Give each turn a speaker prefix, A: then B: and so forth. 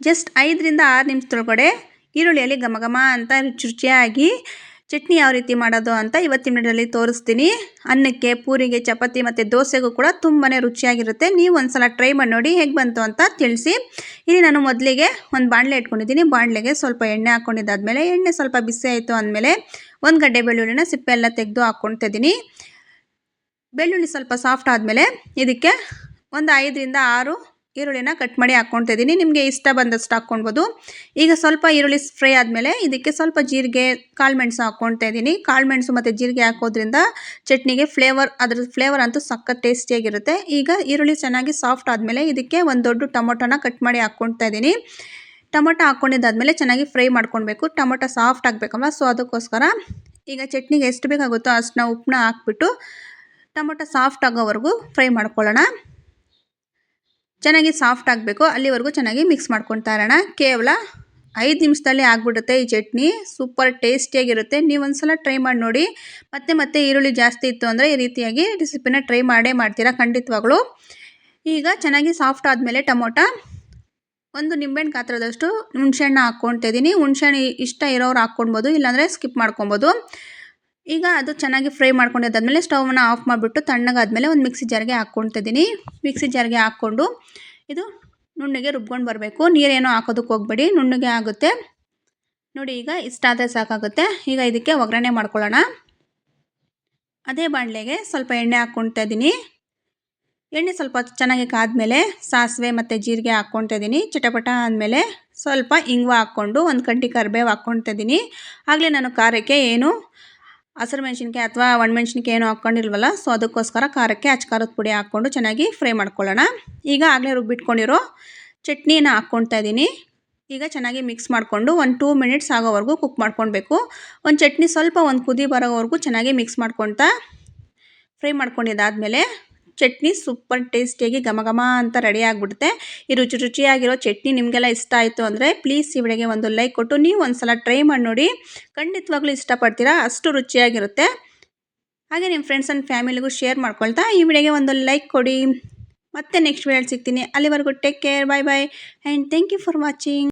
A: Just ಐದರಿಂದ ಆರು ನಿಮಿಷದೊಳಗಡೆ ಈರುಳ್ಳಿಯಲ್ಲಿ ಘಮ ಘಮ ಅಂತ ರುಚಿ ರುಚಿಯಾಗಿ ಚಟ್ನಿ ಯಾವ ರೀತಿ ಮಾಡೋದು ಅಂತ ಇವತ್ತಿನ ವಿಡಿಯೋದಲ್ಲಿ ತೋರಿಸ್ತೀನಿ. ಅನ್ನಕ್ಕೆ, ಪೂರಿಗೆ, ಚಪಾತಿ ಮತ್ತು ದೋಸೆಗೂ ಕೂಡ ತುಂಬಾ ರುಚಿಯಾಗಿರುತ್ತೆ. ನೀವು ಒಂದ್ಸಲ ಟ್ರೈ ಮಾಡಿ ನೋಡಿ ಹೇಗೆ ಬಂತು ಅಂತ ತಿಳಿಸಿ. ಇಲ್ಲಿ ನಾನು ಮೊದಲಿಗೆ ಒಂದು ಬಾಣಲೆ ಇಟ್ಕೊಂಡಿದ್ದೀನಿ. ಬಾಣಲೆಗೆ ಸ್ವಲ್ಪ ಎಣ್ಣೆ ಹಾಕ್ಕೊಂಡಿದ್ದಾದ್ಮೇಲೆ ಎಣ್ಣೆ ಸ್ವಲ್ಪ ಬಿಸಿ ಆಯಿತು ಅಂದಮೇಲೆ ಒಂದು ಗಡ್ಡೆ ಬೆಳ್ಳುಳ್ಳಿನ ಸಿಪ್ಪೆ ಎಲ್ಲ ತೆಗೆದು ಹಾಕ್ಕೊಳ್ತಿದ್ದೀನಿ ಬೆಳ್ಳುಳ್ಳಿ ಸ್ವಲ್ಪ ಸಾಫ್ಟ್ ಆದಮೇಲೆ ಇದಕ್ಕೆ ಒಂದು ಐದರಿಂದ ಆರು ಈರುಳ್ಳಿನ ಕಟ್ ಮಾಡಿ ಹಾಕ್ಕೊಳ್ತಾ ಇದ್ದೀನಿ. ನಿಮಗೆ ಇಷ್ಟ ಬಂದಷ್ಟು ಹಾಕ್ಕೊಳ್ಬೋದು. ಈಗ ಸ್ವಲ್ಪ ಈರುಳ್ಳಿ ಫ್ರೈ ಆದಮೇಲೆ ಇದಕ್ಕೆ ಸ್ವಲ್ಪ ಜೀರಿಗೆ ಕಾಳುಮೆಣಸು ಹಾಕ್ಕೊಳ್ತಾ ಇದ್ದೀನಿ. ಕಾಳುಮೆಣಸು ಮತ್ತು ಜೀರಿಗೆ ಹಾಕೋದ್ರಿಂದ ಚಟ್ನಿಗೆ ಫ್ಲೇವರ್ ಅದ್ರ ಫ್ಲೇವರ್ ಅಂತೂ ಸಖತ್ ಟೇಸ್ಟಿಯಾಗಿರುತ್ತೆ ಈಗ ಈರುಳ್ಳಿ ಚೆನ್ನಾಗಿ ಸಾಫ್ಟ್ ಆದಮೇಲೆ ಇದಕ್ಕೆ ಒಂದು ದೊಡ್ಡ ಟೊಮೊಟೊನ ಕಟ್ ಮಾಡಿ ಹಾಕ್ಕೊಳ್ತಾ ಇದ್ದೀನಿ. ಟೊಮೊಟೊ ಹಾಕ್ಕೊಂಡಿದ್ದಾದ್ಮೇಲೆ ಚೆನ್ನಾಗಿ ಫ್ರೈ ಮಾಡ್ಕೊಳ್ಬೇಕು. ಟೊಮೊಟೊ ಸಾಫ್ಟ್ ಆಗಬೇಕಲ್ಲ ಸೊ ಅದಕ್ಕೋಸ್ಕರ ಈಗ ಚಟ್ನಿಗೆ ಎಷ್ಟು ಬೇಕಾಗುತ್ತೋ ಅಷ್ಟನ್ನ ಉಪ್ಪನ್ನ ಹಾಕ್ಬಿಟ್ಟು ಟೊಮೊಟೊ ಸಾಫ್ಟ್ ಆಗೋವರೆಗೂ ಫ್ರೈ ಮಾಡ್ಕೊಳ್ಳೋಣ. ಚೆನ್ನಾಗಿ ಸಾಫ್ಟ್ ಆಗಬೇಕು, ಅಲ್ಲಿವರೆಗೂ ಚೆನ್ನಾಗಿ ಮಿಕ್ಸ್ ಮಾಡ್ಕೊತಾ ಇರೋಣ ಕೇವಲ ಐದು ನಿಮಿಷದಲ್ಲಿ ಆಗಿಬಿಡುತ್ತೆ ಈ ಚಟ್ನಿ. ಸೂಪರ್ ಟೇಸ್ಟಿಯಾಗಿರುತ್ತೆ ನೀವು ಒಂದ್ಸಲ ಟ್ರೈ ಮಾಡಿ ನೋಡಿ. ಮತ್ತೆ ಮತ್ತೆ ಈರುಳ್ಳಿ ಜಾಸ್ತಿ ಇತ್ತು ಅಂದರೆ ಈ ರೀತಿಯಾಗಿ ರೆಸಿಪಿನ ಟ್ರೈ ಮಾಡೇ ಮಾಡ್ತೀರಾ ಖಂಡಿತವಾಗ್ಲೂ. ಈಗ ಚೆನ್ನಾಗಿ ಸಾಫ್ಟ್ ಆದಮೇಲೆ ಟೊಮೊಟೊ. ಒಂದು ನಿಂಬೆಹಣ್ಣು ಗಾತ್ರದಷ್ಟು ಹುಣ್ಸೆಹಣ್ಣು ಹಾಕ್ಕೊಳ್ತಾ ಇದ್ದೀನಿ ಹುಣ್ಸೆಹಣ್ಣು ಇಷ್ಟ ಇರೋರು ಹಾಕ್ಕೊಳ್ಬೋದು, ಇಲ್ಲಾಂದರೆ ಸ್ಕಿಪ್ ಮಾಡ್ಕೊಬೋದು ಈಗ ಅದು ಚೆನ್ನಾಗಿ ಫ್ರೈ ಮಾಡ್ಕೊಂಡಿದ್ದಾದ್ಮೇಲೆ ಸ್ಟವ್ನ ಆಫ್ ಮಾಡಿಬಿಟ್ಟು ತಣ್ಣಗಾದಮೇಲೆ ಒಂದು ಮಿಕ್ಸಿ ಜಾರ್ಗೆ ಹಾಕ್ಕೊಳ್ತಿದ್ದೀನಿ ಮಿಕ್ಸಿ ಜಾರ್ಗೆ ಹಾಕ್ಕೊಂಡು ಇದು ನುಣ್ಣಗೆ ರುಬ್ಕೊಂಡು ಬರಬೇಕು. ನೀರೇನೋ ಹಾಕೋದಕ್ಕೆ ಹೋಗ್ಬೇಡಿ. ನುಣ್ಣಗೆ ಆಗುತ್ತೆ. ನೋಡಿ, ಈಗ ಇಷ್ಟ ಆದರೆ ಸಾಕಾಗುತ್ತೆ. ಈಗ ಇದಕ್ಕೆ ಒಗ್ಗರಣೆ ಮಾಡ್ಕೊಳ್ಳೋಣ. ಅದೇ ಬಾಣಲೆಗೆ ಸ್ವಲ್ಪ ಎಣ್ಣೆ ಹಾಕ್ಕೊಳ್ತಾ ಇದ್ದೀನಿ. ಎಣ್ಣೆ ಸ್ವಲ್ಪ ಚೆನ್ನಾಗಿ ಕಾದ್ಮೇಲೆ ಸಾಸಿವೆ ಮತ್ತು ಜೀರಿಗೆ ಹಾಕ್ಕೊಳ್ತಾ ಇದ್ದೀನಿ. ಚಟಪಟ ಆದಮೇಲೆ ಸ್ವಲ್ಪ ಇಂಗುವ ಹಾಕ್ಕೊಂಡು ಒಂದು ಕಂಟಿ ಕರಿಬೇವು ಹಾಕ್ಕೊಳ್ತಾ ಇದ್ದೀನಿ. ಆಗಲೇ ನಾನು ಖಾರಕ್ಕೆ ಏನು ಹಸಿರು ಮೆಣಸಿನ್ಕಾಯಿ ಅಥವಾ ಒಣಮೆಣ್ಸಿನ್ಕಾಯಿ ಏನು ಹಾಕ್ಕೊಂಡಿಲ್ವಲ್ಲ ಸೊ ಅದಕ್ಕೋಸ್ಕರ ಖಾರಕ್ಕೆ ಅಚ್ಕಾರದ ಪುಡಿ ಹಾಕ್ಕೊಂಡು ಚೆನ್ನಾಗಿ ಫ್ರೈ ಮಾಡ್ಕೊಳ್ಳೋಣ. ಈಗ ಆಗಲೇ ರುಬ್ಬಿಟ್ಕೊಂಡಿರೋ ಚಟ್ನಿನ ಹಾಕ್ಕೊಳ್ತಾ ಇದ್ದೀನಿ. ಈಗ ಚೆನ್ನಾಗಿ ಮಿಕ್ಸ್ ಮಾಡಿಕೊಂಡು ಒಂದು ಟೂ ಮಿನಿಟ್ಸ್ ಆಗೋವರೆಗೂ ಕುಕ್ ಮಾಡ್ಕೊಳ್ಬೇಕು. ಒಂದು ಚಟ್ನಿ ಸ್ವಲ್ಪ ಒಂದು ಕುದಿ ಬರೋವರೆಗೂ ಚೆನ್ನಾಗಿ ಮಿಕ್ಸ್ ಮಾಡ್ಕೊಳ್ತಾ ಫ್ರೈ ಮಾಡ್ಕೊಂಡಿದ್ದಾದಮೇಲೆ ಚಟ್ನಿ ಸೂಪರ್ ಟೇಸ್ಟಿಯಾಗಿ ಘಮ ಘಮ ಅಂತ ರೆಡಿ ಆಗಿಬಿಡುತ್ತೆ. ಈ ರುಚಿ ರುಚಿಯಾಗಿರೋ ಚಟ್ನಿ ನಿಮಗೆಲ್ಲ ಇಷ್ಟ ಆಯಿತು ಅಂದರೆ ಪ್ಲೀಸ್ ಈ ವಿಡಿಯೋಗೆ ಒಂದು ಲೈಕ್ ಕೊಟ್ಟು ನೀವು ಒಂದು ಸಲ ಟ್ರೈ ಮಾಡಿ ನೋಡಿ. ಖಂಡಿತವಾಗ್ಲೂ ಇಷ್ಟಪಡ್ತೀರಾ, ಅಷ್ಟು ರುಚಿಯಾಗಿರುತ್ತೆ. ಹಾಗೆ ನಿಮ್ಮ ಫ್ರೆಂಡ್ಸ್ ಆ್ಯಂಡ್ ಫ್ಯಾಮಿಲಿಗೂ ಶೇರ್ ಮಾಡ್ಕೊಳ್ತಾ ಈ ವಿಡಿಯೋಗೆ ಒಂದು ಲೈಕ್ ಕೊಡಿ. ಮತ್ತೆ ನೆಕ್ಸ್ಟ್ ವಿಡಿಯೋ ಸಿಗ್ತೀನಿ. ಅಲ್ಲಿವರೆಗೂ take care bye bye and thank you for watching